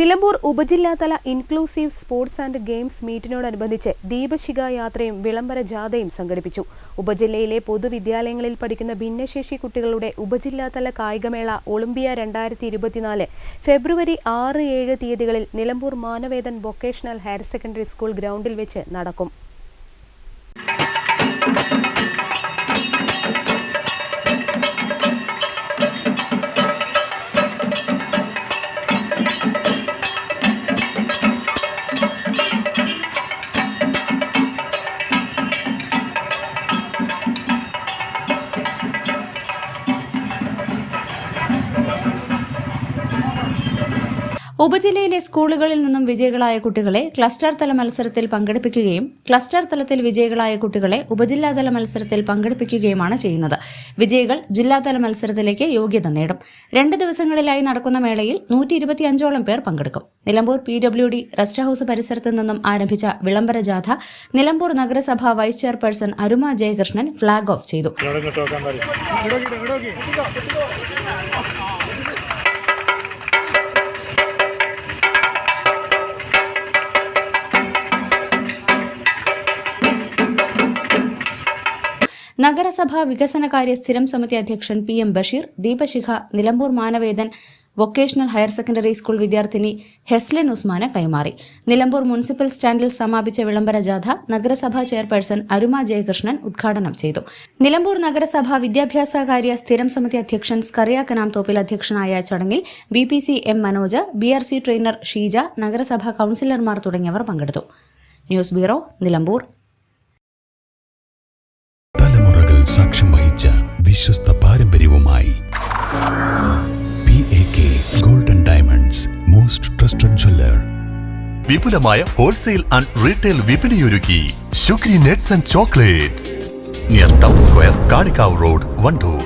Nilambur ഉപജില്ലാതല inclusive sports and games മീറ്റിനോടനുബന്ധിച്ച് ദീപശിഖ യാത്രയും വിളംബര ജാഥയും സംഘടിപ്പിച്ചു. ഉപജില്ലയിലെ പൊതുവിദ്യാലയങ്ങളിൽ പഠിക്കുന്ന ഭിന്നശേഷി കുട്ടികളുടെ ഉപജില്ലാതല കായികമേള ഒളിമ്പിയ രണ്ടായിരത്തി ഇരുപത്തിനാല് ഫെബ്രുവരി ആറ് ഏഴ് തീയതികളിൽ Nilambur Manavedan vocational higher secondary school ഗ്രൗണ്ടിൽ വെച്ച് നടക്കും. ഉപജില്ലയിലെ സ്കൂളുകളിൽ നിന്നും വിജയികളായ കുട്ടികളെ ക്ലസ്റ്റർ തല മത്സരത്തിൽ പങ്കെടുപ്പിക്കുകയും ക്ലസ്റ്റർ തലത്തിൽ വിജയികളായ കുട്ടികളെ ഉപജില്ലാതല മത്സരത്തിൽ പങ്കെടുപ്പിക്കുകയുമാണ് ചെയ്യുന്നത്. വിജയികൾ ജില്ലാതല മത്സരത്തിലേക്ക് യോഗ്യത നേടും. രണ്ട് ദിവസങ്ങളിലായി നടക്കുന്ന മേളയിൽ നൂറ്റി ഇരുപത്തിയഞ്ചോളം പേർ പങ്കെടുക്കും. Nilambur P W D rest house പരിസരത്ത് നിന്നും ആരംഭിച്ച വിളംബര ജാഥ നിലമ്പൂർ നഗരസഭ വൈസ് ചെയർപേഴ്സൺ അരുമ ജയകൃഷ്ണൻ ഫ്ളാഗ് ഓഫ് ചെയ്തു. നഗരസഭാ വികസനകാര്യ സ്ഥിരം സമിതി അധ്യക്ഷൻ പി എം ബഷീർ ദീപശിഖ Nilambur Manavedan vocational higher secondary school വിദ്യാർത്ഥിനി ഹെസ്ലിൻ ഉസ്മാന് കൈമാറി. നിലമ്പൂർ മുനിസിപ്പൽ സ്റ്റാൻഡിൽ സമാപിച്ച വിളംബര ജാഥ നഗരസഭാ ചെയർപേഴ്സൺ അരുമ ജയകൃഷ്ണൻ ഉദ്ഘാടനം ചെയ്തു. നിലമ്പൂർ നഗരസഭാ വിദ്യാഭ്യാസ കാര്യ സ്ഥിരം സമിതി അധ്യക്ഷൻ സ്കറിയ കനാം തോപ്പിൽ അധ്യക്ഷനായ ചടങ്ങിൽ B P C M Manoj B R C trainer Sheeja നഗരസഭാ കൌൺസിലർമാർ തുടങ്ങിയവർ പങ്കെടുത്തു. News bureau Nilambur. സാക്ഷ്യം വഹിച്ച വിശ്വസ്ത പാരമ്പര്യവുമായി. Golden diamonds most trusted jeweller വിപുലമായ wholesale and retail വിപണിയൊരുക്കി Shukri nuts and chocolates near town square Kalikavu road Wandoor